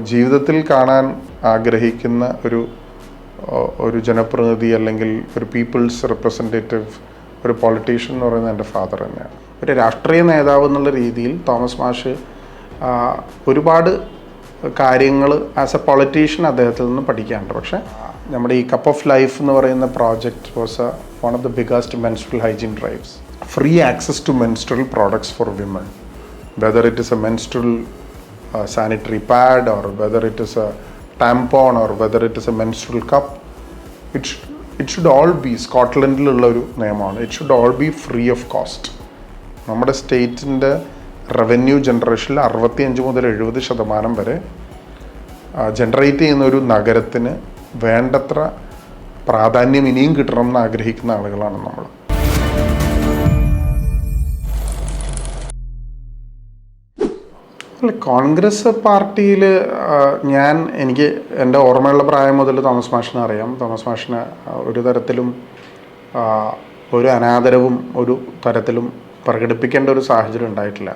ജീവിതത്തിൽ കാണാൻ ആഗ്രഹിക്കുന്ന ഒരു ഒരു ജനപ്രതിനിധി അല്ലെങ്കിൽ ഒരു പീപ്പിൾസ് റെപ്രസെന്റേറ്റീവ് ഒരു പൊളിറ്റീഷ്യൻ എന്ന് പറയുന്നത് എന്റെ ഫാദർ തന്നെയാണ്. ഒരു രാഷ്ട്രീയ നേതാവ് എന്നുള്ള രീതിയിൽ തോമസ് മാഷ് ഒരുപാട് കാര്യങ്ങൾ ആസ് എ പൊളിറ്റീഷ്യൻ അദ്ദേഹത്തിൽ നിന്ന് പഠിക്കാനുണ്ട്. പക്ഷേ നമ്മുടെ ഈ കപ്പ് ഓഫ് ലൈഫ് എന്ന് പറയുന്ന project was a one of the biggest menstrual hygiene drives free access to menstrual products for women whether it is a menstrual uh, sanitary pad or whether it is a tampon or whether it is a menstrual cup it should all be സ്കോട്ട്ലൻഡിലുള്ള ഒരു നിയമമാണ്. It should all be free of cost നമ്മുടെ സ്റ്റേറ്റിന്റെ revenue ജനറേഷനിൽ അറുപത്തിയഞ്ച് മുതൽ എഴുപത് ശതമാനം വരെ ജനറേറ്റ് ചെയ്യുന്ന ഒരു നഗരത്തിന് വേണ്ടത്ര പ്രാധാന്യം ഇനിയും കിട്ടണം എന്ന് ആഗ്രഹിക്കുന്ന ആളുകളാണ് നമ്മൾ. അല്ല കോൺഗ്രസ് പാർട്ടിയിൽ ഞാൻ എനിക്ക് എന്റെ ഓർമ്മയുള്ള പ്രായം മുതൽ തോമസ് മാഷിനെ അറിയാം. തോമസ് മാഷിന് ഒരു തരത്തിലും ഒരു അനാദരവും ഒരു തരത്തിലും പ്രകടിപ്പിക്കേണ്ട ഒരു സാഹചര്യം ഉണ്ടായിട്ടില്ല.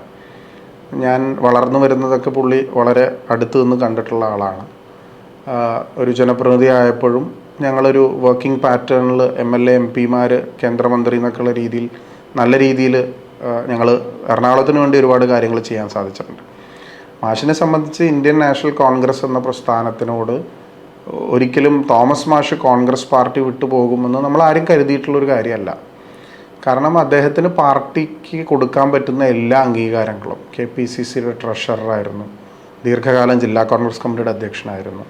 ഞാൻ വളർന്നു വരുന്നതൊക്കെ പുള്ളി വളരെ അടുത്ത് നിന്ന് കണ്ടിട്ടുള്ള ആളാണ്. ഒരു ജനപ്രതിനിധി ആയപ്പോഴും ഞങ്ങളൊരു വർക്കിംഗ് പാറ്റേണിൽ എം എൽ എ എം പിമാർ കേന്ദ്രമന്ത്രി എന്നൊക്കെയുള്ള രീതിയിൽ നല്ല രീതിയിൽ ഞങ്ങൾ എറണാകുളത്തിന് വേണ്ടി ഒരുപാട് കാര്യങ്ങൾ ചെയ്യാൻ സാധിച്ചിട്ടുണ്ട്. മാഷിനെ സംബന്ധിച്ച് ഇന്ത്യൻ നാഷണൽ കോൺഗ്രസ് എന്ന പ്രസ്ഥാനത്തിനോട് ഒരിക്കലും തോമസ് മാഷ് കോൺഗ്രസ് പാർട്ടി വിട്ടു പോകുമെന്ന് നമ്മൾ ആരും കരുതിയിട്ടുള്ളൊരു കാര്യമല്ല. കാരണം അദ്ദേഹത്തിന് പാർട്ടിക്ക് കൊടുക്കാൻ പറ്റുന്ന എല്ലാ അംഗീകാരങ്ങളും കെ പി സി സിയുടെ ട്രഷററായിരുന്നു. ദീർഘകാലം ജില്ലാ കോൺഗ്രസ് കമ്മിറ്റിയുടെ അധ്യക്ഷനായിരുന്നു.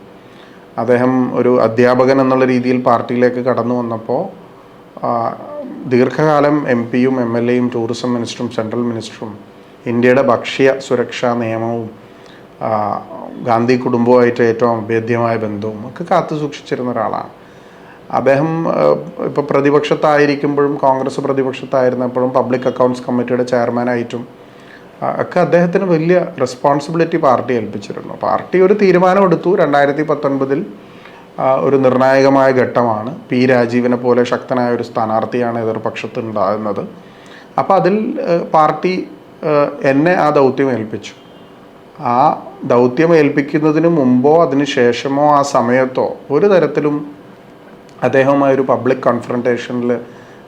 അദ്ദേഹം ഒരു അധ്യാപകൻ എന്നുള്ള രീതിയിൽ പാർട്ടിയിലേക്ക് കടന്നു വന്നപ്പോൾ ദീർഘകാലം എം പിയും എം എൽ എയും ടൂറിസം മിനിസ്റ്ററും സെൻട്രൽ മിനിസ്റ്ററും ഇന്ത്യയുടെ ഭക്ഷ്യ സുരക്ഷാ നിയമവും ഗാന്ധി കുടുംബവുമായിട്ട് ഏറ്റവും അഭേദ്യമായ ബന്ധവും ഒക്കെ കാത്തു സൂക്ഷിച്ചിരുന്ന ഒരാളാണ്. അദ്ദേഹം ഇപ്പോൾ പ്രതിപക്ഷത്തായിരിക്കുമ്പോഴും കോൺഗ്രസ് പ്രതിപക്ഷത്തായിരുന്നപ്പോഴും പബ്ലിക് അക്കൗണ്ട്സ് കമ്മിറ്റിയുടെ ചെയർമാനായിട്ടും ഒക്കെ അദ്ദേഹത്തിന് വലിയ റെസ്പോൺസിബിലിറ്റി പാർട്ടി ഏൽപ്പിച്ചിരുന്നു. പാർട്ടി ഒരു തീരുമാനമെടുത്തു രണ്ടായിരത്തി പത്തൊൻപതിൽ ഒരു നിർണായകമായ ഘട്ടമാണ്. പി രാജീവിനെ പോലെ ശക്തനായ ഒരു സ്ഥാനാർത്ഥിയാണ് എതിർപക്ഷത്ത് അപ്പോൾ അതിൽ പാർട്ടി എന്നെ ആ ദൗത്യം ഏൽപ്പിച്ചു. ആ ദൗത്യം ഏൽപ്പിക്കുന്നതിന് മുമ്പോ അതിന് ശേഷമോ ആ സമയത്തോ ഒരു തരത്തിലും അദ്ദേഹവുമായി ഒരു പബ്ലിക് കോൺഫ്രണ്ടേഷനിൽ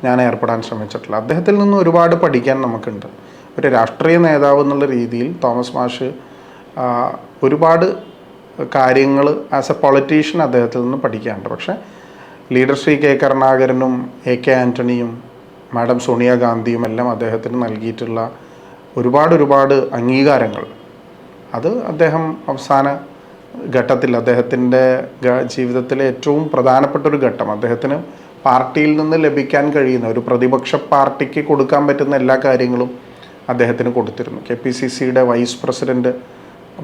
ഞാൻ ഏർപ്പെടാൻ ശ്രമിച്ചിട്ടില്ല. അദ്ദേഹത്തിൽ നിന്ന് ഒരുപാട് പഠിക്കാൻ നമുക്കുണ്ട്. ഒരു രാഷ്ട്രീയ നേതാവ് എന്നുള്ള രീതിയിൽ തോമസ് മാഷ് ഒരുപാട് കാര്യങ്ങൾ ആസ് എ പൊളിറ്റീഷ്യൻ അദ്ദേഹത്തിൽ നിന്ന് പഠിക്കാനുണ്ട്. പക്ഷേ ലീഡർ ശ്രീ കെ കരുണാകരനും എ കെ ആന്റണിയും മാഡം സോണിയാഗാന്ധിയും എല്ലാം അദ്ദേഹത്തിന് നൽകിയിട്ടുള്ള ഒരുപാട് ഒരുപാട് അംഗീകാരങ്ങൾ അത് അദ്ദേഹം അവസാന ഘട്ടത്തിൽ അദ്ദേഹത്തിന്റെ ജീവിതത്തിലെ ഏറ്റവും പ്രധാനപ്പെട്ട ഒരു ഘട്ടം. അദ്ദേഹത്തിന് പാർട്ടിയിൽ നിന്ന് ലഭിക്കാൻ കഴിയുന്ന ഒരു പ്രതിപക്ഷ പാർട്ടിക്ക് കൊടുക്കാൻ പറ്റുന്ന എല്ലാ കാര്യങ്ങളും അദ്ദേഹത്തിന് കൊടുത്തിരുന്നു. കെ പി സി സിയുടെ വൈസ് പ്രസിഡന്റ്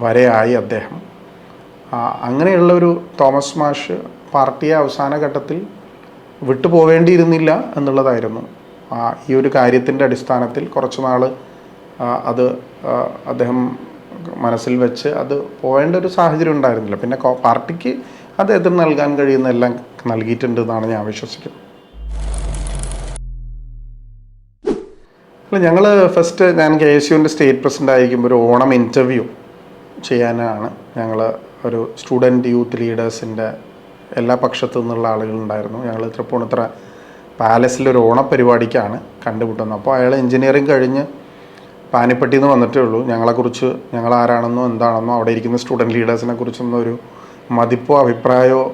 വരെയായി അദ്ദേഹം. അങ്ങനെയുള്ള ഒരു തോമസ് മാഷ് പാർട്ടിയെ അവസാന ഘട്ടത്തിൽ വിട്ടുപോവേണ്ടിയിരുന്നില്ല എന്നുള്ളതായിരുന്നു. ഈ ഒരു കാര്യത്തിന്റെ അടിസ്ഥാനത്തിൽ കുറച്ച് നാൾ അത് അദ്ദേഹം മനസ്സിൽ വെച്ച് അത് പോകേണ്ട ഒരു സാഹചര്യം ഉണ്ടായിരുന്നില്ല. പിന്നെ പാർട്ടിക്ക് അത് എതിർ നൽകാൻ കഴിയുന്ന എല്ലാം നൽകിയിട്ടുണ്ട് എന്നാണ് ഞാൻ വിശ്വസിക്കുന്നത്. അല്ല ഞങ്ങൾ ഫസ്റ്റ് ഞാൻ കെ എസ് യുവിന്റെ സ്റ്റേറ്റ് പ്രസിഡന്റ് ആയിരിക്കുമ്പോൾ ഒരു ഓണം ഇന്റർവ്യൂ ചെയ്യാനാണ് ഞങ്ങൾ ഒരു സ്റ്റുഡന്റ് യൂത്ത് ലീഡേഴ്സിന്റെ എല്ലാ പക്ഷത്തു നിന്നുള്ള ആളുകളുണ്ടായിരുന്നു ഞങ്ങൾ തൃപ്പൂണിത്തറ പാലസിലൊരു ഒരു ഓണപരിപാടിക്കാണ് കണ്ടുമുട്ടുന്നത്. അപ്പോൾ അയാൾ എഞ്ചിനീയറിങ് കഴിഞ്ഞ് പാനിപ്പട്ടിയിൽ നിന്ന് വന്നിട്ടേ ഉള്ളൂ. ഞങ്ങളെക്കുറിച്ച് ഞങ്ങൾ ആരാണെന്നോ എന്താണെന്നോ അവിടെ ഇരിക്കുന്ന സ്റ്റുഡന്റ് ലീഡേഴ്സിനെ കുറിച്ചൊന്നും ഒരു മതിപ്പോ അഭിപ്രായമോ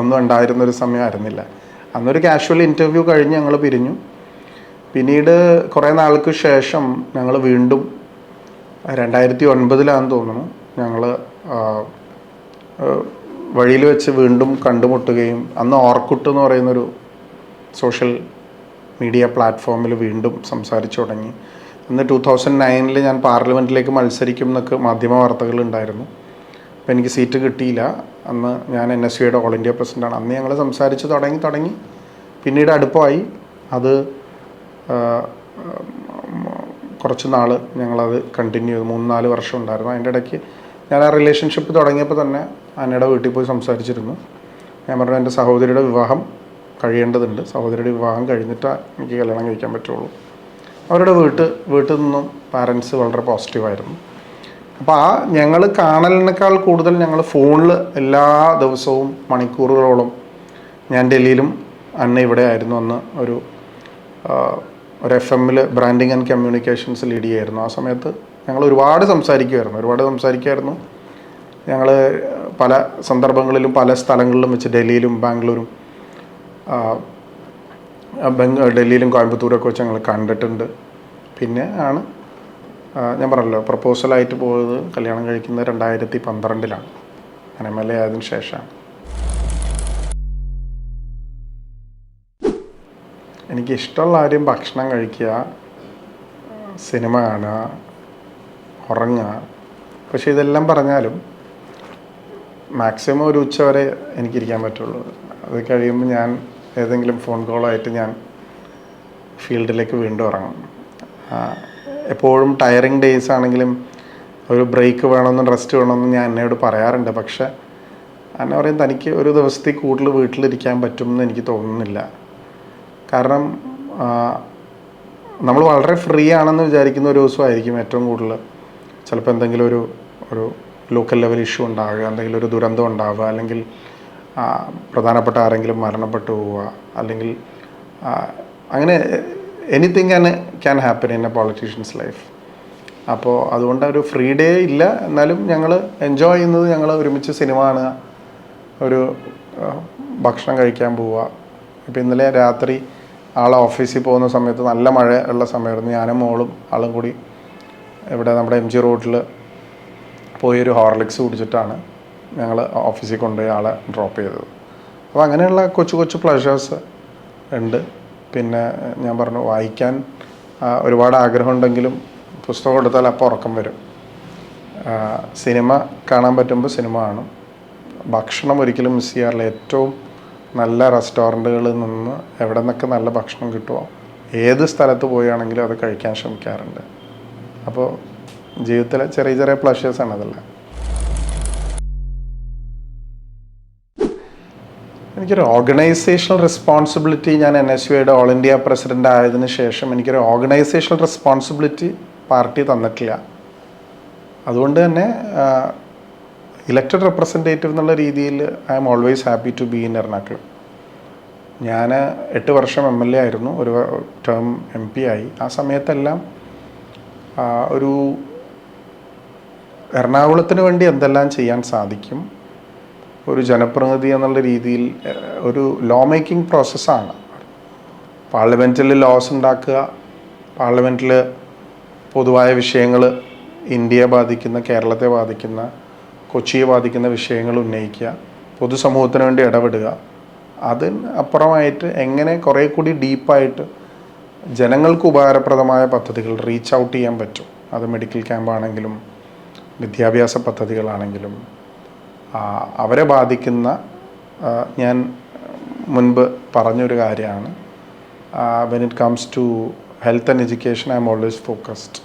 ഒന്നും ഉണ്ടായിരുന്ന ഒരു സമയമായിരുന്നില്ല അന്നൊരു കാഷ്വൽ ഇന്റർവ്യൂ കഴിഞ്ഞ് ഞങ്ങൾ പിരിഞ്ഞു. പിന്നീട് കുറേ നാൾക്ക് ശേഷം ഞങ്ങൾ വീണ്ടും രണ്ടായിരത്തി ഒൻപതിലാണെന്ന് തോന്നുന്നു ഞങ്ങൾ വഴിയിൽ വെച്ച് വീണ്ടും കണ്ടുമുട്ടുകയും അന്ന് ഓർക്കുട്ട് എന്ന് പറയുന്നൊരു സോഷ്യൽ മീഡിയ പ്ലാറ്റ്ഫോമിൽ വീണ്ടും സംസാരിച്ചു തുടങ്ങി. അന്ന് ടൂ തൗസൻഡ് നയനിൽ ഞാൻ പാർലമെന്റിലേക്ക് മത്സരിക്കും എന്നൊക്കെ മാധ്യമ വാർത്തകളുണ്ടായിരുന്നു. അപ്പോൾ എനിക്ക് സീറ്റ് കിട്ടിയില്ല. അന്ന് ഞാൻ എൻ എസ് സിയുടെ ഓൾ ഇന്ത്യ പ്രസിഡന്റാണ് അന്ന് ഞങ്ങൾ സംസാരിച്ച് തുടങ്ങി തുടങ്ങി. പിന്നീട് അടുപ്പമായി. അത് കുറച്ച് നാൾ ഞങ്ങളത് കണ്ടിന്യൂ ചെയ്തു. മൂന്ന് നാല് വർഷം ഉണ്ടായിരുന്നു. അതിന്റെ ഇടയ്ക്ക് ഞാൻ ആ റിലേഷൻഷിപ്പ് തുടങ്ങിയപ്പോൾ തന്നെ അന്നയുടെ വീട്ടിൽ പോയി സംസാരിച്ചിരുന്നു. ഞാൻ പറഞ്ഞു എന്റെ സഹോദരിയുടെ വിവാഹം കഴിയേണ്ടതുണ്ട്. സഹോദരിയുടെ വിവാഹം കഴിഞ്ഞിട്ട് എനിക്ക് കല്യാണം കഴിക്കാൻ പറ്റുള്ളൂ. അവരുടെ വീട്ട് വീട്ടിൽ നിന്നും പാരൻസ് വളരെ പോസിറ്റീവായിരുന്നു അപ്പോൾ ആ ഞങ്ങൾ കാണലിനേക്കാൾ കൂടുതൽ ഞങ്ങൾ ഫോണിൽ എല്ലാ ദിവസവും മണിക്കൂറുകളോളം ഞാൻ ഡൽഹിയിലും അന്ന ഇവിടെ ആയിരുന്നു അന്ന് ഒരു ഒരു എഫ് എമ്മിൽ ബ്രാൻഡിങ് ആൻഡ് കമ്മ്യൂണിക്കേഷൻസ് ലീഡ് ചെയ്യായിരുന്നു. ആ സമയത്ത് ഞങ്ങൾ ഒരുപാട് സംസാരിക്കുമായിരുന്നു ഒരുപാട് സംസാരിക്കുമായിരുന്നു ഞങ്ങൾ പല സന്ദർഭങ്ങളിലും പല സ്ഥലങ്ങളിലും വെച്ച് ഡൽഹിയിലും ബാംഗ്ലൂരും ബംഗ ഡൽഹിയിലും കോയമ്പത്തൂരൊക്കെ വെച്ച് ഞങ്ങൾ കണ്ടിട്ടുണ്ട്. പിന്നെ ആണ് ഞാൻ പറഞ്ഞല്ലോ പ്രപ്പോസലായിട്ട് പോയത് കല്യാണം കഴിക്കുന്നത് രണ്ടായിരത്തി പന്ത്രണ്ടിലാണ്. ഞാൻ എം എൽ എ ആയതിനു ശേഷമാണ്. എനിക്ക് ഇഷ്ടമുള്ള ആരും ഭക്ഷണം കഴിക്കുക സിനിമ കാണുക ഉറങ്ങുക. പക്ഷേ ഇതെല്ലാം പറഞ്ഞാലും മാക്സിമം ഒരു ഉച്ച വരെ എനിക്കിരിക്കാൻ പറ്റുള്ളൂ. അത് കഴിയുമ്പോൾ ഞാൻ ഏതെങ്കിലും ഫോൺ കോളായിട്ട് ഞാൻ ഫീൽഡിലേക്ക് വീണ്ടും ഇറങ്ങും. എപ്പോഴും ടയറിങ് ഡേയ്സ് ആണെങ്കിലും ഒരു ബ്രേക്ക് വേണമെന്നും റെസ്റ്റ് വേണമെന്നും ഞാൻ എന്നോട് പറയാറുണ്ട്. പക്ഷെ എന്നെ പറയും തനിക്ക് ഒരു ദിവസത്തിൽ കൂടുതൽ വീട്ടിലിരിക്കാൻ പറ്റുമെന്ന് എനിക്ക് തോന്നുന്നില്ല. കാരണം നമ്മൾ വളരെ ഫ്രീ ആണെന്ന് വിചാരിക്കുന്ന ഒരു ദിവസമായിരിക്കും ഏറ്റവും കൂടുതൽ ചിലപ്പോൾ എന്തെങ്കിലും ഒരു ഒരു ലോക്കൽ ലെവൽ ഇഷ്യൂ ഉണ്ടാവുക എന്തെങ്കിലും ഒരു ദുരന്തം ഉണ്ടാവുക അല്ലെങ്കിൽ പ്രധാനപ്പെട്ട ആരെങ്കിലും മരണപ്പെട്ടു പോവുക അല്ലെങ്കിൽ അങ്ങനെ anything can can happen in a politician's life അപ്പോൾ അതുകൊണ്ട് ഒരു ഫ്രീ ഡേ ഇല്ല. എന്നാലും ഞങ്ങൾ എൻജോയ് ചെയ്യുന്നത് ഞങ്ങൾ ഒരുമിച്ച് സിനിമ കാണുക ഒരു ഭക്ഷണം കഴിക്കാൻ പോവുക. ഇപ്പം ഇന്നലെ രാത്രി ആൾ ഓഫീസിൽ പോകുന്ന സമയത്ത് നല്ല മഴ ഉള്ള സമയമായിരുന്നു. ഞാനും മോളും ആളും കൂടി ഇവിടെ നമ്മുടെ എം ജി റോഡിൽ പോയി ഒരു ഹോർലിക്സ് കുടിച്ചിട്ടാണ്. ഞങ്ങൾ ഓഫീസിൽ കൊണ്ടുപോയി ആളെ ഡ്രോപ്പ് ചെയ്തത്. അപ്പോൾ അങ്ങനെയുള്ള കൊച്ചു കൊച്ചു പ്ലഷേഴ്സ് ഉണ്ട്. പിന്നെ ഞാൻ പറഞ്ഞു വായിക്കാൻ ഒരുപാട് ആഗ്രഹമുണ്ടെങ്കിലും പുസ്തകം എടുത്താൽ അപ്പോൾ ഉറക്കം വരും. സിനിമ കാണാൻ പറ്റുമ്പോൾ സിനിമ കാണും. ഭക്ഷണം ഒരിക്കലും മിസ് ചെയ്യാറില്ല. ഏറ്റവും നല്ല റെസ്റ്റോറന്റുകളിൽ നിന്ന് എവിടെ നിന്നൊക്കെ നല്ല ഭക്ഷണം കിട്ടുമോ ഏത് സ്ഥലത്ത് പോയാണെങ്കിലും അത് കഴിക്കാൻ ശ്രമിക്കാറുണ്ട്. അപ്പോൾ ജീവിതത്തിലെ ചെറിയ ചെറിയ പ്ലഷേഴ്സാണ് അതെല്ലാം. എനിക്കൊരു ഓർഗനൈസേഷണൽ റെസ്പോൺസിബിലിറ്റി ഞാൻ എൻ എസ് യുടെ ഓൾ ഇന്ത്യ പ്രസിഡന്റ് ആയതിനു ശേഷം എനിക്കൊരു ഓർഗനൈസേഷണൽ റെസ്പോൺസിബിലിറ്റി പാർട്ടി തന്നിട്ടില്ല. അതുകൊണ്ട് തന്നെ ഇലക്റ്റഡ് റെപ്രസെന്റേറ്റീവ് എന്നുള്ള രീതിയിൽ I'm always happy to be in Ernakulam ഞാൻ എട്ട് വർഷം എം എൽ എ ആയിരുന്നു ഒരു ടേം എം പി ആയി. ആ സമയത്തെല്ലാം ഒരു എറണാകുളത്തിന് വേണ്ടി എന്തെല്ലാം ചെയ്യാൻ സാധിക്കും ഒരു ജനപ്രതിനിധി എന്നുള്ള രീതിയിൽ ഒരു ലോ മേക്കിംഗ് പ്രോസസ്സാണ് പാർലമെന്റിൽ ലോസ് ഉണ്ടാക്കുക പാർലമെന്റിൽ പൊതുവായ വിഷയങ്ങൾ ഇന്ത്യയെ ബാധിക്കുന്ന കേരളത്തെ ബാധിക്കുന്ന കൊച്ചിയെ ബാധിക്കുന്ന വിഷയങ്ങൾ ഉന്നയിക്കുക പൊതുസമൂഹത്തിന് വേണ്ടി ഇടപെടുക അതിന് അപ്പുറമായിട്ട് എങ്ങനെ കുറേ കൂടി ഡീപ്പായിട്ട് ജനങ്ങൾക്ക് ഉപകാരപ്രദമായ പദ്ധതികൾ റീച്ച് ഔട്ട് ചെയ്യാൻ പറ്റും. അത് മെഡിക്കൽ ക്യാമ്പാണെങ്കിലും വിദ്യാഭ്യാസ പദ്ധതികളാണെങ്കിലും അവരെ ബാധിക്കുന്ന ഞാൻ മുൻപ് പറഞ്ഞൊരു കാര്യമാണ്. When it comes to health and education I'm always focused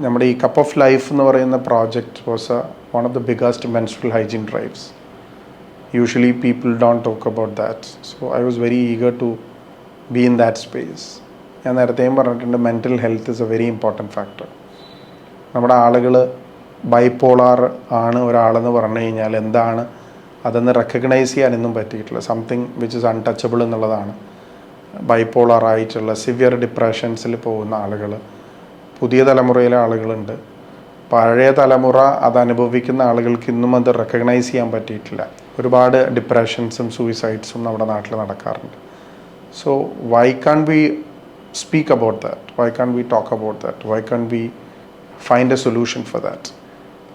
നമ്മുടെ ഈ കപ്പ് ഓഫ് ലൈഫ് എന്ന് പറയുന്ന project was one of the biggest menstrual hygiene drives usually people don't talk about that so I was very eager to be in that space ഞാൻ നേരത്തെയും പറഞ്ഞിട്ടുണ്ട് mental health is a very important factor നമ്മുടെ ആളുകൾ bipolar ആണ് ഒരാളെന്ന് പറഞ്ഞു കഴിഞ്ഞാൽ എന്താണ്? അതെന്ന് റെക്കഗ്നൈസ് ചെയ്യാനൊന്നും പറ്റിയിട്ടില്ല സംതിങ് വിച്ച് ഇസ് അൺടച്ചബിൾ എന്നുള്ളതാണ്. ബൈപ്പോളാർ ആയിട്ടുള്ള സിവിയർ ഡിപ്രഷൻസിൽ പോകുന്ന ആളുകൾ പുതിയ തലമുറയിലെ ആളുകളുണ്ട്. പഴയ തലമുറ അത് അനുഭവിക്കുന്ന ആളുകൾക്ക് ഇന്നും അത് റെക്കഗ്നൈസ് ചെയ്യാൻ പറ്റിയിട്ടില്ല. ഒരുപാട് ഡിപ്രഷൻസും സൂയിസൈഡ്സും നമ്മുടെ നാട്ടിൽ നടക്കാറുണ്ട്. So why can't we speak about that why can't we talk about that why can't we find a solution for that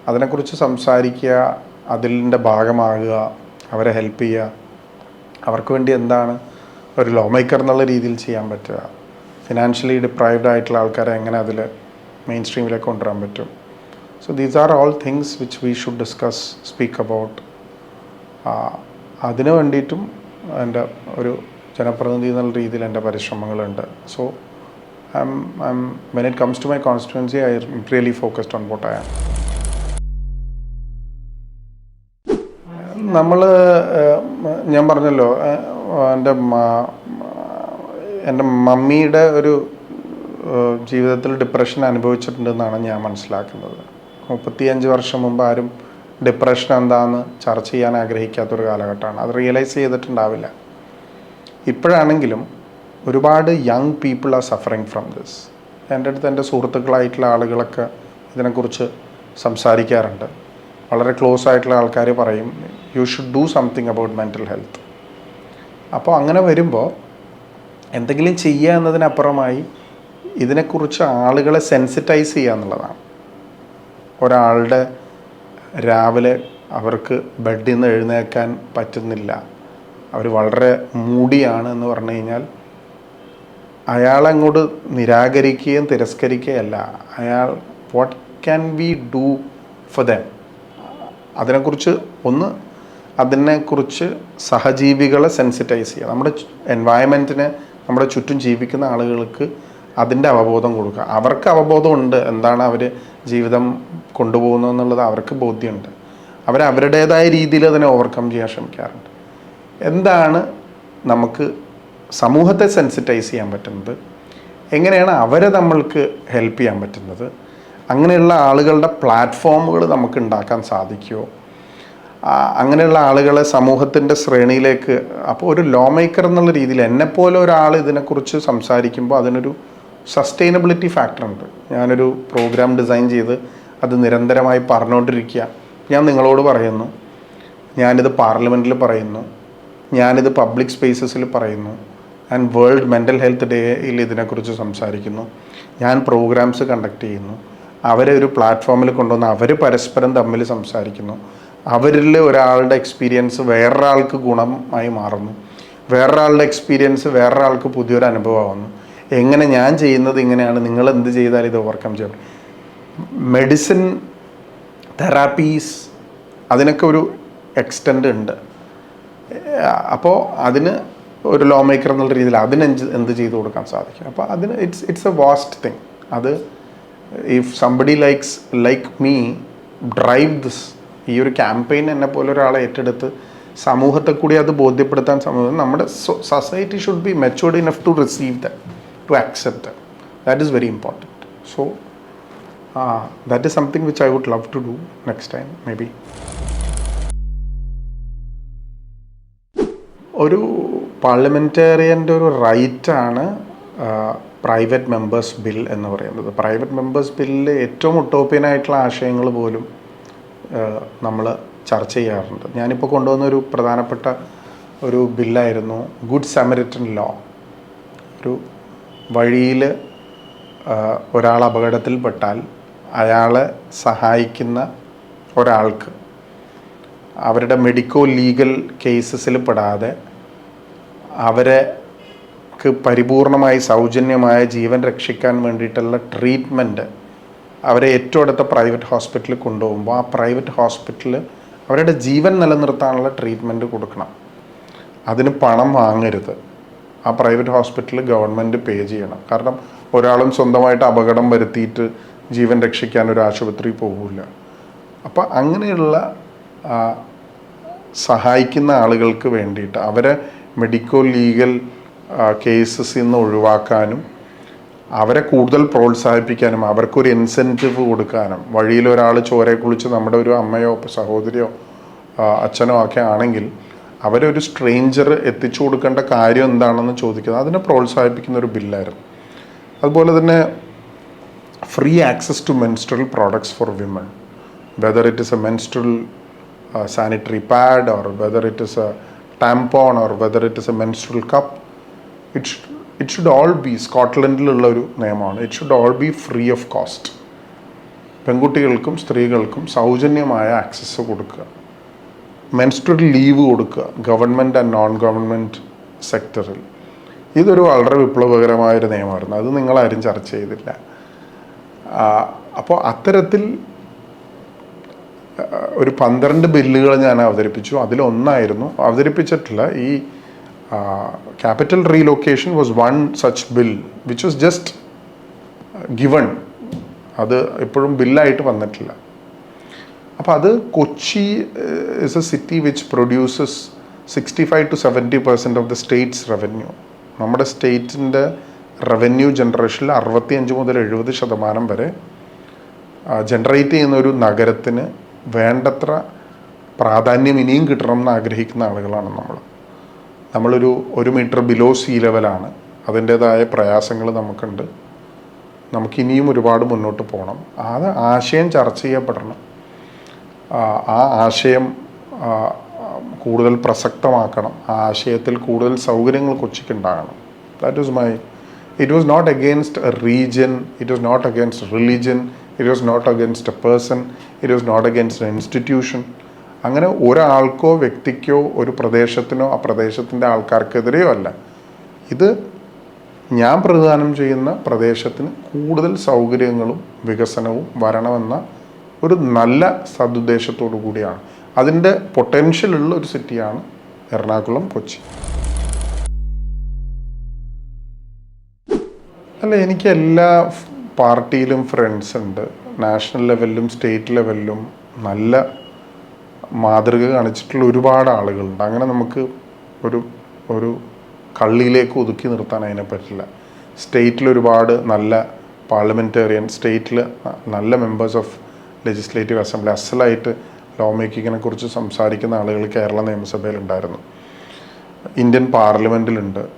അതിനെക്കുറിച്ച് സംസാരിക്കുക അതിന്റെ ഭാഗമാകുക അവരെ ഹെൽപ്പ് ചെയ്യുക. അവർക്ക് വേണ്ടി എന്താണ് ഒരു ലോ മേക്കർ എന്നുള്ള രീതിയിൽ ചെയ്യാൻ പറ്റുക. ഫിനാൻഷ്യലി ഡിപ്രൈവ്ഡ് ആയിട്ടുള്ള ആൾക്കാരെ എങ്ങനെ അതിൽ മെയിൻ സ്ട്രീമിലേക്ക് കൊണ്ടുവരാൻ പറ്റും? So these are all things which we should discuss speak about അതിന് വേണ്ടിയിട്ടും എന്റെ ഒരു ജനപ്രതിനിധി എന്നുള്ള രീതിയിൽ എന്റെ പരിശ്രമങ്ങളുണ്ട്. So I'm I'm when it comes to my constituency I really focused on vote I am നമ്മൾ ഞാൻ പറഞ്ഞല്ലോ എന്റെ എന്റെ മമ്മിയുടെ ഒരു ജീവിതത്തിൽ ഡിപ്രഷൻ അനുഭവിച്ചിട്ടുണ്ടെന്നാണ് ഞാൻ മനസ്സിലാക്കുന്നത്. മുപ്പത്തിയഞ്ച് വർഷം മുമ്പ് ആരും ഡിപ്രഷൻ എന്താണെന്ന് ചർച്ച ചെയ്യാൻ ആഗ്രഹിക്കാത്തൊരു കാലഘട്ടമാണ്. അത് റിയലൈസ് ചെയ്തിട്ടുണ്ടാവില്ല. ഇപ്പോഴാണെങ്കിലും ഒരുപാട് young people are suffering from this എന്റെ അടുത്ത് എന്റെ സുഹൃത്തുക്കളായിട്ടുള്ള ആളുകളൊക്കെ ഇതിനെക്കുറിച്ച് സംസാരിക്കാറുണ്ട്. വളരെ ക്ലോസ് ആയിട്ടുള്ള ആൾക്കാർ പറയും you should do something about mental health അപ്പോൾ അങ്ങനെ വരുമ്പോൾ എന്തെങ്കിലും ചെയ്യുക എന്നതിനപ്പുറമായി ഇതിനെക്കുറിച്ച് ആളുകളെ സെൻസിറ്റൈസ് ചെയ്യുക എന്നുള്ളതാണ്. ഒരാളുടെ രാവിലെ അവർക്ക് ബെഡിൽ നിന്ന് എഴുന്നേക്കാൻ പറ്റുന്നില്ല അവർ വളരെ മൂടിയാണ് എന്ന് പറഞ്ഞു കഴിഞ്ഞാൽ അയാളങ്ങോട്ട് നിരാകരിക്കുകയും തിരസ്കരിക്കുകയല്ല. അയാൾ what can we do for them അതിനെക്കുറിച്ച് ഒന്ന് അതിനെക്കുറിച്ച് സഹജീവികളെ സെൻസിറ്റൈസ് ചെയ്യുക. നമ്മുടെ എൻവയൺമെന്റിനെ നമ്മുടെ ചുറ്റും ജീവിക്കുന്ന ആളുകൾക്ക് അതിന്റെ അവബോധം കൊടുക്കുക. അവർക്ക് അവബോധമുണ്ട് എന്താണ് അവർ ജീവിതം കൊണ്ടുപോകുന്നതെന്നുള്ളത് അവർക്ക് ബോധ്യമുണ്ട്. അവർ അവരുടേതായ രീതിയിൽ അതിനെ ഓവർകം ചെയ്യാൻ ശ്രമിക്കാറുണ്ട്. എന്താണ് നമുക്ക് സമൂഹത്തെ സെൻസിറ്റൈസ് ചെയ്യാൻ പറ്റുന്നത്? എങ്ങനെയാണ് അവരെ നമ്മൾക്ക് ഹെൽപ്പ് ചെയ്യാൻ പറ്റുന്നത്? അങ്ങനെയുള്ള ആളുകളുടെ പ്ലാറ്റ്ഫോമുകൾ നമുക്ക് ഉണ്ടാക്കാൻ സാധിക്കുമോ അങ്ങനെയുള്ള ആളുകളെ സമൂഹത്തിന്റെ ശ്രേണിയിലേക്ക് അപ്പോൾ ഒരു ലോ മേക്കർ എന്നുള്ള രീതിയിൽ എന്നെപ്പോലെ ഒരാൾ ഇതിനെക്കുറിച്ച് സംസാരിക്കുമ്പോൾ അതിനൊരു സസ്റ്റൈനബിലിറ്റി ഫാക്ടർ ഉണ്ട്. ഞാനൊരു പ്രോഗ്രാം ഡിസൈൻ ചെയ്ത് അത് നിരന്തരമായി പറഞ്ഞുകൊണ്ടിരിക്കുക. ഞാൻ നിങ്ങളോട് പറയുന്നു ഞാനിത് പാർലമെന്റിൽ പറയുന്നു ഞാനിത് പബ്ലിക് സ്പേസസിൽ പറയുന്നു ഞാൻ വേൾഡ് മെന്റൽ ഹെൽത്ത് ഡേയിൽ ഇതിനെക്കുറിച്ച് സംസാരിക്കുന്നു. ഞാൻ പ്രോഗ്രാംസ് കണ്ടക്ട് ചെയ്യുന്നു. അവരെ ഒരു പ്ലാറ്റ്ഫോമിൽ കൊണ്ടുവന്ന് അവർ പരസ്പരം തമ്മിൽ സംസാരിക്കുന്നു. അവരിൽ ഒരാളുടെ എക്സ്പീരിയൻസ് വേറൊരാൾക്ക് ഗുണമായി മാറുന്നു. വേറൊരാളുടെ എക്സ്പീരിയൻസ് വേറൊരാൾക്ക് പുതിയൊരു അനുഭവമാകുന്നു എങ്ങനെ ഞാൻ ചെയ്യുന്നത് ഇങ്ങനെയാണ് നിങ്ങൾ എന്ത് ചെയ്താൽ ഇത് ഓവർകം ചെയ്യും. മെഡിസിൻ തെറാപ്പീസ് അതിനൊക്കെ ഒരു എക്സ്റ്റെൻഡ് ഉണ്ട്. അപ്പോൾ അതിന് ഒരു ലോ മേക്കർ എന്നുള്ള രീതിയിൽ അതിന് എന്ത് ചെയ്തു കൊടുക്കാൻ സാധിക്കും. അപ്പോൾ അതിന് it's it's a vast thing അത് if somebody likes like me drive this ഈ ഒരു ക്യാമ്പയിൻ എന്നെ പോലെ ഒരാളെ ഏറ്റെടുത്ത് സമൂഹത്തെ കൂടി അത് ബോധ്യപ്പെടുത്താൻ സമൂഹം നമ്മുടെ society should be matured enough to receive the to accept that is very important so that is something which I would love to do next time maybe ഒരു പാർലമെന്റേറിയന്റെ ഒരു റൈറ്റാണ് പ്രൈവറ്റ് മെമ്പേഴ്സ് ബിൽ എന്ന് പറയുന്നത്. പ്രൈവറ്റ് മെമ്പേഴ്സ് ബില്ലിൽ ഏറ്റവും ഉട്ടോപ്യനായിട്ടുള്ള ആശയങ്ങൾ പോലും നമ്മൾ ചർച്ച ചെയ്യാറുണ്ട്. ഞാനിപ്പോൾ കൊണ്ടുവന്ന ഒരു പ്രധാനപ്പെട്ട ഒരു ബില്ലായിരുന്നു ഗുഡ് സമരിറ്റൻ ലോ. ഒരു വഴിയിൽ ഒരാൾ അപകടത്തിൽപ്പെട്ടാൽ അയാളെ സഹായിക്കുന്ന ഒരാൾക്ക് അവരുടെ മെഡിക്കോ ലീഗൽ കേസസിൽ പെടാതെ അവരെക്ക് പരിപൂർണമായി സൗജന്യമായ ജീവൻ രക്ഷിക്കാൻ വേണ്ടിയിട്ടുള്ള ട്രീറ്റ്മെന്റ് അവരെ ഏറ്റവും അടുത്ത പ്രൈവറ്റ് ഹോസ്പിറ്റലിൽ കൊണ്ടുപോകുമ്പോൾ ആ പ്രൈവറ്റ് ഹോസ്പിറ്റലിൽ അവരുടെ ജീവൻ നിലനിർത്താനുള്ള ട്രീറ്റ്മെന്റ് കൊടുക്കണം. അതിന് പണം വാങ്ങരുത്. ആ പ്രൈവറ്റ് ഹോസ്പിറ്റലിൽ ഗവൺമെന്റ് പേ ചെയ്യണം. കാരണം ഒരാളും സ്വന്തമായിട്ട് അപകടം വരുത്തിയിട്ട് ജീവൻ രക്ഷിക്കാൻ ഒരു ആശുപത്രി പോകില്ല അപ്പോൾ അങ്ങനെയുള്ള സഹായിക്കുന്ന ആളുകൾക്ക് വേണ്ടിയിട്ട് അവരെ മെഡിക്കോ ലീഗൽ കേസസിൽ നിന്ന് ഒഴിവാക്കാനും അവരെ കൂടുതൽ പ്രോത്സാഹിപ്പിക്കാനും അവർക്കൊരു ഇൻസെന്റീവ് കൊടുക്കാനും വഴിയിൽ ഒരാൾ ചോരയെ കുളിച്ച് നമ്മുടെ ഒരു അമ്മയോ സഹോദരിയോ അച്ഛനോ ഒക്കെ ആണെങ്കിൽ അവരെ ഒരു സ്ട്രേഞ്ചർ എത്തിച്ചു കൊടുക്കേണ്ട കാര്യം എന്താണെന്ന് ചോദിക്കുന്നത് അതിനെ പ്രോത്സാഹിപ്പിക്കുന്ന ഒരു ബില്ലായിരുന്നു. അതുപോലെ തന്നെ free access to menstrual products for women whether it is a menstrual sanitary pad or whether it is a tampon or whether it is a menstrual cup it it should all be സ്കോട്ട്ലൻഡിലുള്ള ഒരു നിയമമാണ്. It should all be free of cost പെൺകുട്ടികൾക്കും സ്ത്രീകൾക്കും സൗജന്യമായ access കൊടുക്കുക. Menstrual leave കൊടുക്കുക government and non government സെക്ടറിൽ ഇതൊരു വളരെ വിപ്ലവകരമായൊരു നിയമമായിരുന്നു. അത് നിങ്ങളാരും ചർച്ച ചെയ്തില്ല. അപ്പോൾ അത്തരത്തിൽ ഒരു പന്ത്രണ്ട് ബില്ലുകൾ ഞാൻ അവതരിപ്പിച്ചു. അതിലൊന്നായിരുന്നു. അവതരിപ്പിച്ചിട്ടുള്ള ഈ capital relocation was one such bill which was just given. അത് എപ്പോഴും ബില്ലായിട്ട് വന്നിട്ടില്ല. അപ്പോൾ അത് Kochi is a city which produces sixty five to seventy percent of the state's revenue നമ്മുടെ സ്റ്റേറ്റിന്റെ റവന്യൂ ജനറേഷനിൽ അറുപത്തിയഞ്ച് മുതൽ എഴുപത് ശതമാനം വരെ ജനറേറ്റ് ചെയ്യുന്ന ഒരു നഗരത്തിന് വേണ്ടത്ര പ്രാധാന്യം ഇനിയും കിട്ടണം എന്ന് ആഗ്രഹിക്കുന്ന ആളുകളാണ് നമ്മൾ. നമ്മളൊരു ഒരു മീറ്റർ ബിലോ സീ ലെവലാണ് അതിന്റേതായ പ്രയാസങ്ങൾ നമുക്കുണ്ട്. നമുക്കിനിയും ഒരുപാട് മുന്നോട്ട് പോകണം അത് ആശയം ചർച്ച ചെയ്യപ്പെടണം. ആ, ആശയം കൂടുതൽ പ്രസക്തമാക്കണം. ആ ആശയത്തിൽ കൂടുതൽ സൗകര്യങ്ങൾ കൊച്ചിക്ക് ഉണ്ടാകണം. That is my it was not against a region it was not against religion it was not against a person it was not against a institution അങ്ങനെ ഒരാൾക്കോ വ്യക്തിക്കോ ഒരു പ്രദേശത്തിനോ ആ പ്രദേശത്തിന്റെ ആൾക്കാർക്കെതിരെയോ അല്ല. ഇത് ഞാൻ പ്രതിദാനം ചെയ്യുന്ന പ്രദേശത്തിന് കൂടുതൽ സൗകര്യങ്ങളും വികസനവും വരണമെന്ന ഒരു നല്ല സതുദ്ദേശത്തോടു കൂടിയാണ്. അതിന്റെ പൊട്ടൻഷ്യൽ ഉള്ള ഒരു സിറ്റിയാണ് എറണാകുളം കൊച്ചി. അല്ല എനിക്ക് എല്ലാ പാർട്ടിയിലും ഫ്രണ്ട്സ് ഉണ്ട്. നാഷണൽ ലെവലിലും സ്റ്റേറ്റ് ലെവലിലും നല്ല മാതൃക കാണിച്ചിട്ടുള്ള ഒരുപാട് ആളുകളുണ്ട്. അങ്ങനെ നമുക്ക് ഒരു ഒരു കള്ളിയിലേക്ക് ഒതുക്കി നിർത്താൻ അതിനെ പറ്റില്ല. സ്റ്റേറ്റിൽ ഒരുപാട് നല്ല പാർലമെന്റേറിയൻ സ്റ്റേറ്റിൽ നല്ല മെമ്പേഴ്സ് ഓഫ് ലെജിസ്ലേറ്റീവ് അസംബ്ലി അസലായിട്ട് ലോ മേക്കിങ്ങിനെ കുറിച്ച് സംസാരിക്കുന്ന ആളുകൾ കേരള നിയമസഭയിലുണ്ടായിരുന്നു ഇന്ത്യൻ പാർലമെന്റിലുണ്ട്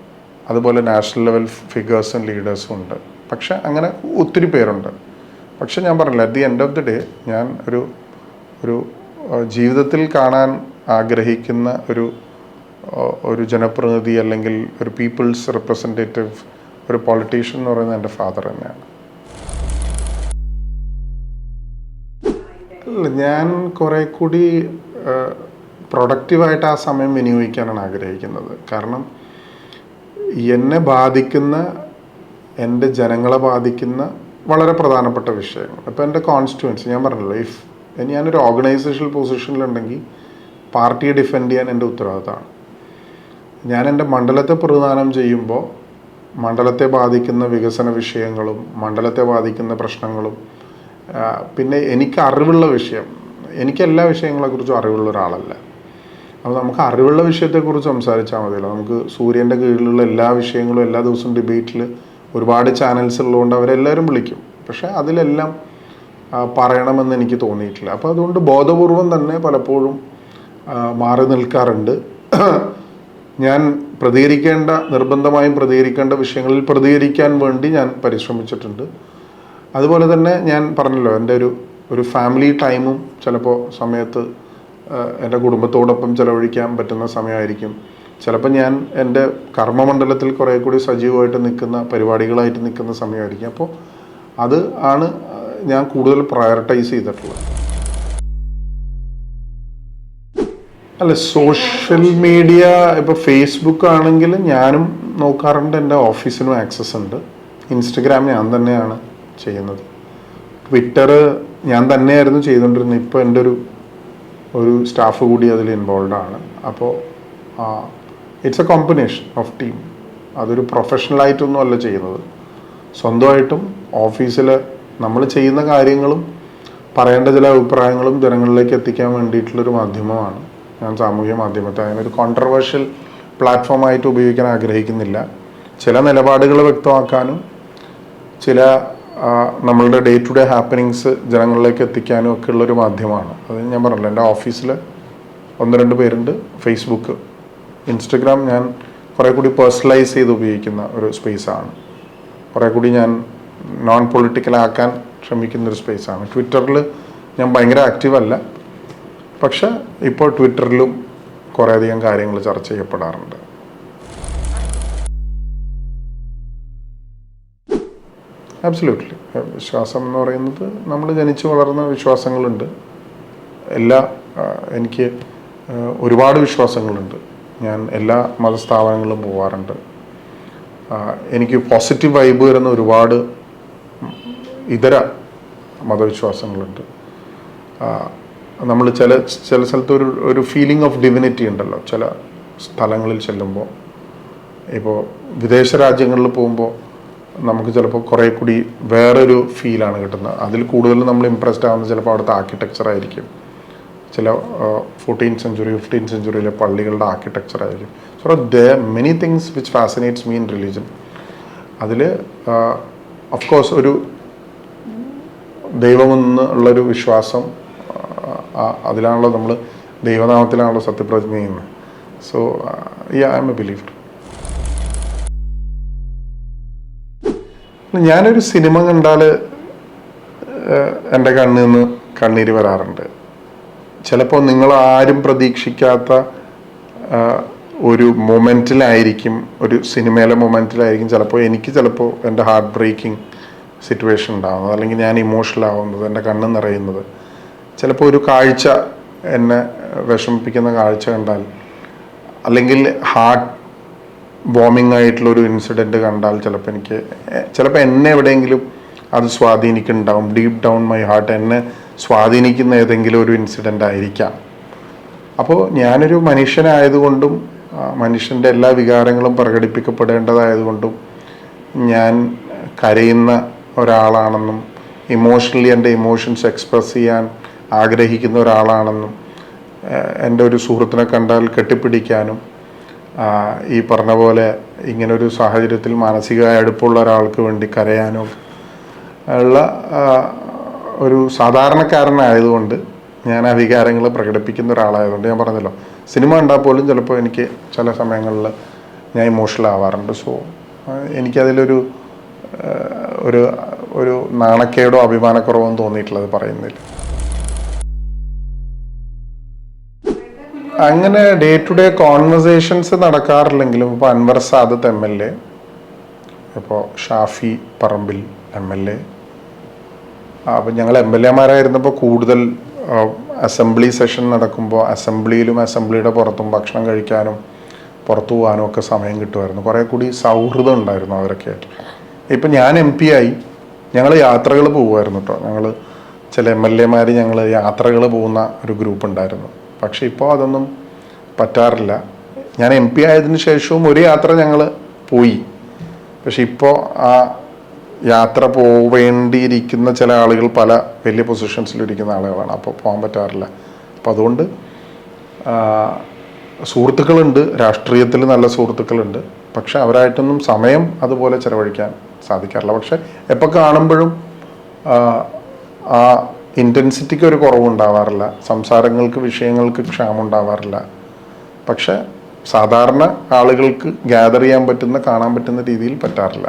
അതുപോലെ നാഷണൽ ലെവൽ ഫിഗേഴ്സും ലീഡേഴ്സും ഉണ്ട്. പക്ഷെ അങ്ങനെ ഒത്തിരി പേരുണ്ട്. പക്ഷെ ഞാൻ പറഞ്ഞില്ല at the end of the day ഞാൻ ഒരു ഒരു ജീവിതത്തിൽ കാണാൻ ആഗ്രഹിക്കുന്ന ഒരു ഒരു ജനപ്രതിനിധി അല്ലെങ്കിൽ ഒരു പീപ്പിൾസ് റെപ്രസെന്റേറ്റീവ് ഒരു പൊളിറ്റീഷ്യൻ എന്ന് പറയുന്നത് എന്റെ ഫാദർ തന്നെയാണ്. ഞാൻ കുറേ കൂടി പ്രൊഡക്റ്റീവായിട്ട് ആ സമയം വിനിയോഗിക്കാനാണ് ആഗ്രഹിക്കുന്നത്. കാരണം എന്നെ ബാധിക്കുന്ന എന്റെ ജനങ്ങളെ ബാധിക്കുന്ന വളരെ പ്രധാനപ്പെട്ട വിഷയങ്ങൾ. ഇപ്പോൾ എന്റെ കോൺസ്റ്റിറ്റ്യുവൻസി ഞാൻ പറഞ്ഞല്ലോ ഇഫ് ഞാനൊരു ഓർഗനൈസേഷണൽ പൊസിഷനിലുണ്ടെങ്കിൽ പാർട്ടിയെ ഡിഫെൻഡ് ചെയ്യാൻ എന്റെ ഉത്തരവാദിത്തമാണ്. ഞാൻ എന്റെ മണ്ഡലത്തെ പ്രതിദാനം ചെയ്യുമ്പോൾ മണ്ഡലത്തെ ബാധിക്കുന്ന വികസന വിഷയങ്ങളും മണ്ഡലത്തെ ബാധിക്കുന്ന പ്രശ്നങ്ങളും പിന്നെ എനിക്ക് അറിവുള്ള വിഷയം എനിക്ക് എല്ലാ വിഷയങ്ങളെക്കുറിച്ചും അറിവുള്ള ഒരാളല്ല. അപ്പോൾ നമുക്ക് അറിവുള്ള വിഷയത്തെക്കുറിച്ച് സംസാരിച്ചാൽ മതിയല്ലോ. നമുക്ക് സൂര്യന്റെ കീഴിലുള്ള എല്ലാ വിഷയങ്ങളും എല്ലാ ദിവസവും ഡിബേറ്റിൽ ഒരുപാട് ചാനൽസ് ഉള്ളതുകൊണ്ട് അവരെല്ലാവരും വിളിക്കും. പക്ഷേ അതിലെല്ലാം പറയണമെന്ന് എനിക്ക് തോന്നിയിട്ടില്ല. അപ്പോൾ അതുകൊണ്ട് ബോധപൂർവം തന്നെ പലപ്പോഴും മാറി നിൽക്കാറുണ്ട്. ഞാൻ പ്രതികരിക്കേണ്ട നിർബന്ധമായും പ്രതികരിക്കേണ്ട വിഷയങ്ങളിൽ പ്രതികരിക്കാൻ വേണ്ടി ഞാൻ പരിശ്രമിച്ചിട്ടുണ്ട്. അതുപോലെ തന്നെ ഞാൻ പറഞ്ഞല്ലോ എന്റെ ഒരു ഒരു ഫാമിലി ടൈമും ചിലപ്പോൾ സമയത്ത് എന്റെ കുടുംബത്തോടൊപ്പം ചിലവഴിക്കാൻ പറ്റുന്ന സമയമായിരിക്കും. ചിലപ്പോൾ ഞാൻ എന്റെ കർമ്മമണ്ഡലത്തിൽ കുറേ കൂടി സജീവമായിട്ട് നിൽക്കുന്ന പരിപാടികളായിട്ട് നിൽക്കുന്ന സമയമായിരിക്കും. അപ്പോൾ അത് ആണ് ഞാൻ കൂടുതൽ പ്രയോറിറ്റൈസ് ചെയ്തിട്ടുള്ളത്. അല്ല സോഷ്യൽ മീഡിയ ഇപ്പോൾ ഫേസ്ബുക്ക് ആണെങ്കിൽ ഞാനും നോക്കാറുണ്ട് എന്റെ ഓഫീസിനും ആക്സസ് ഉണ്ട്. ഇൻസ്റ്റഗ്രാം ഞാൻ തന്നെയാണ് ചെയ്യുന്നത്. ട്വിറ്റർ ഞാൻ തന്നെയായിരുന്നു ചെയ്തുകൊണ്ടിരുന്നത്. ഇപ്പോൾ എന്റെ ഒരു ഒരു സ്റ്റാഫ് കൂടി അതിൽ ഇൻവോൾവ് ആണ്. അപ്പോൾ it's a combination of team അതൊരു പ്രൊഫഷണലായിട്ടൊന്നും അല്ല ചെയ്യുന്നത്. സ്വന്തമായിട്ടും ഓഫീസിൽ നമ്മൾ ചെയ്യുന്ന കാര്യങ്ങളും പറയേണ്ട ചില അഭിപ്രായങ്ങളും ജനങ്ങളിലേക്ക് എത്തിക്കാൻ വേണ്ടിയിട്ടുള്ളൊരു മാധ്യമമാണ്. ഞാൻ സാമൂഹ്യ മാധ്യമത്തെ അതിനൊരു കോൺട്രവേഴ്ഷ്യൽ പ്ലാറ്റ്ഫോമായിട്ട് ഉപയോഗിക്കാൻ ആഗ്രഹിക്കുന്നില്ല. ചില നിലപാടുകൾ വ്യക്തമാക്കാനും ചില നമ്മളുടെ ഡേ ടു ഡേ ഹാപ്പനിങ്സ് ജനങ്ങളിലേക്ക് എത്തിക്കാനും ഒക്കെ ഉള്ളൊരു മാധ്യമമാണ്. അത് ഞാൻ പറഞ്ഞല്ലോ എന്റെ ഓഫീസിൽ ഒന്ന് രണ്ട് പേരുണ്ട്. ഫേസ്ബുക്ക് ഇൻസ്റ്റഗ്രാം ഞാൻ കുറേ കൂടി പേഴ്സണലൈസ് ചെയ്ത് ഉപയോഗിക്കുന്ന ഒരു സ്പേസാണ് കുറേ കൂടി ഞാൻ നോൺ പൊളിറ്റിക്കൽ ആക്കാൻ ശ്രമിക്കുന്ന ഒരു സ്പേസാണ് ട്വിറ്ററിൽ ഞാൻ ഭയങ്കര ആക്റ്റീവ് അല്ല. പക്ഷെ ഇപ്പോൾ ട്വിറ്ററിലും കുറേയധികം കാര്യങ്ങൾ ചർച്ച ചെയ്യപ്പെടാറുണ്ട്. അബ്സല്യൂട്ട്ലി വിശ്വാസം എന്ന് പറയുന്നത് നമ്മൾ ജനിച്ചു വളർന്ന വിശ്വാസങ്ങളുണ്ട്. എല്ലാ എനിക്ക് ഒരുപാട് വിശ്വാസങ്ങളുണ്ട്. ഞാൻ എല്ലാ മതസ്ഥാപനങ്ങളിലും പോവാറുണ്ട്. എനിക്ക് പോസിറ്റീവ് വൈബ് വരുന്ന ഒരുപാട് ഇതര മതവിശ്വാസങ്ങളുണ്ട്. നമ്മൾ ചില ചില സ്ഥലത്ത് ഒരു ഒരു ഫീലിംഗ് ഓഫ് ഡിവിനിറ്റി ഉണ്ടല്ലോ. ചില സ്ഥലങ്ങളിൽ ചെല്ലുമ്പോൾ. ഇപ്പോൾ വിദേശ രാജ്യങ്ങളിൽ പോകുമ്പോൾ നമുക്ക് ചിലപ്പോൾ കുറേ കൂടി വേറൊരു ഫീലാണ് കിട്ടുന്നത്. അതിൽ കൂടുതൽ നമ്മൾ ഇമ്പ്രസ്ഡ് ആവുന്നത് ചിലപ്പോൾ അവിടുത്തെ ആർക്കിടെക്ചർ ആയിരിക്കും. ചില ഫോർട്ടീൻ സെഞ്ചുറി ഫിഫ്റ്റീൻ സെഞ്ചുറിയിലെ പള്ളികളുടെ ആർക്കിടെക്ചർ ആയിരിക്കും. So the many things which fascinates mean religion അതിൽ ഓഫ് കോഴ്സ് ഒരു ദൈവമെന്ന് ഉള്ളൊരു വിശ്വാസം ആ, അതിലാണല്ലോ നമ്മൾ ദൈവനാമത്തിലാണല്ലോ സത്യപ്രതിജ്ഞ ചെയ്യുന്നത്. So I'm a believer ഞാനൊരു സിനിമ കണ്ടാൽ എന്റെ കണ്ണിൽ നിന്ന് കണ്ണീര് വരാറുണ്ട്. ചിലപ്പോൾ നിങ്ങൾ ആരും പ്രതീക്ഷിക്കാത്ത ആ, ഒരു മൊമെന്റിലായിരിക്കും ഒരു സിനിമയിലെ മൊമെന്റിലായിരിക്കും. ചിലപ്പോൾ എനിക്ക് ചിലപ്പോൾ എന്റെ ഹാർട്ട് ബ്രേക്കിംഗ് സിറ്റുവേഷൻ ഉണ്ടാകുന്നത് അല്ലെങ്കിൽ ഞാൻ ഇമോഷണൽ ആവുന്നത് എന്റെ കണ്ണ് നിറയുന്നത്. ചിലപ്പോൾ ഒരു കാഴ്ച എന്നെ വിഷമിപ്പിക്കുന്ന കാഴ്ച കണ്ടാൽ അല്ലെങ്കിൽ ഹാർട്ട് ആയിട്ടുള്ള ഒരു ഇൻസിഡന്റ് കണ്ടാൽ ചിലപ്പോൾ എനിക്ക് ചിലപ്പോൾ എന്നെ എവിടെയെങ്കിലും അത് സ്വാധീനിക്കുന്നുണ്ടാവും. ഡീപ്പ് ഡൗൺ മൈ ഹാർട്ട് എന്നെ സ്വാധീനിക്കുന്ന ഏതെങ്കിലും ഒരു ഇൻസിഡന്റ് ആയിരിക്കാം. അപ്പോൾ ഞാനൊരു മനുഷ്യനായതുകൊണ്ടും മനുഷ്യന്റെ എല്ലാ വികാരങ്ങളും പ്രകടിപ്പിക്കപ്പെടേണ്ടതായതുകൊണ്ടും ഞാൻ കരയുന്ന ഒരാളാണെന്നും ഇമോഷണലി എന്റെ ഇമോഷൻസ് എക്സ്പ്രസ് ചെയ്യാൻ ആഗ്രഹിക്കുന്ന ഒരാളാണെന്നും എന്റെ ഒരു സുഹൃത്തിനെ കണ്ടാൽ കെട്ടിപ്പിടിക്കാനും ഈ പറഞ്ഞ പോലെ ഇങ്ങനൊരു സാഹചര്യത്തിൽ മാനസികമായ അടുപ്പുള്ള ഒരാൾക്ക് വേണ്ടി കരയാനും ഉള്ള ഒരു സാധാരണക്കാരനായതുകൊണ്ട് ഞാൻ ആ വികാരങ്ങൾ പ്രകടിപ്പിക്കുന്ന ഒരാളായതുകൊണ്ട് ഞാൻ പറഞ്ഞല്ലോ. സിനിമ കണ്ടാൽ പോലും ചിലപ്പോൾ എനിക്ക് ചില സമയങ്ങളിൽ ഞാൻ ഇമോഷണൽ ആവാറുണ്ട്. സോ എനിക്കതിലൊരു ഒരു ഒരു നാണക്കേടോ അഭിമാനക്കുറവോ തോന്നിയിട്ടുള്ളത് പറയുന്നില്ല. അങ്ങനെ ഡേ ടു ഡേ കോൺവെർസേഷൻസ് നടക്കാറില്ലെങ്കിലും ഇപ്പോൾ Anwar Sadath M L A ഇപ്പോൾ Shafi Parambil M L A അപ്പം ഞങ്ങൾ എം എൽ എമാരായിരുന്നപ്പോൾ കൂടുതൽ അസംബ്ലി സെഷൻ നടക്കുമ്പോൾ അസംബ്ലിയിലും അസംബ്ലിയുടെ പുറത്തും ഭക്ഷണം കഴിക്കാനും പുറത്തു പോകാനും ഒക്കെ സമയം കിട്ടുമായിരുന്നു. കുറേ കൂടി സൗഹൃദം ഉണ്ടായിരുന്നു അവരൊക്കെ ആയിട്ട്. ഇപ്പം ഞാൻ എം പി ആയി. ഞങ്ങൾ യാത്രകൾ പോകുമായിരുന്നു കേട്ടോ ഞങ്ങൾ ചില എം എൽ എമാർ ഞങ്ങൾ യാത്രകൾ പോകുന്ന ഒരു ഗ്രൂപ്പ് ഉണ്ടായിരുന്നു. പക്ഷേ ഇപ്പോൾ അതൊന്നും പറ്റാറില്ല. ഞാൻ എം പി ആയതിനു ശേഷവും ഒരു യാത്ര ഞങ്ങൾ പോയി. പക്ഷെ ഇപ്പോൾ ആ യാത്ര പോവേണ്ടിയിരിക്കുന്ന ചില ആളുകൾ പല വലിയ പൊസിഷൻസിലിരിക്കുന്ന ആളുകളാണ്. അപ്പോൾ പോകാൻ പറ്റാറില്ല. അപ്പം അതുകൊണ്ട് സുഹൃത്തുക്കളുണ്ട്. രാഷ്ട്രീയത്തിൽ നല്ല സുഹൃത്തുക്കളുണ്ട്. പക്ഷെ അവരായിട്ടൊന്നും സമയം അതുപോലെ ചിലവഴിക്കാൻ സാധിക്കാറില്ല. പക്ഷെ എപ്പോൾ കാണുമ്പോഴും ആ, ഇന്റൻസിറ്റിക്ക് ഒരു കുറവുണ്ടാവാറില്ല സംസാരങ്ങൾക്ക് വിഷയങ്ങൾക്ക് ക്ഷാമം ഉണ്ടാവാറില്ല. പക്ഷെ സാധാരണ ആളുകൾക്ക് ഗ്യാദർ ചെയ്യാൻ പറ്റുന്ന കാണാൻ പറ്റുന്ന രീതിയിൽ പറ്റാറില്ല.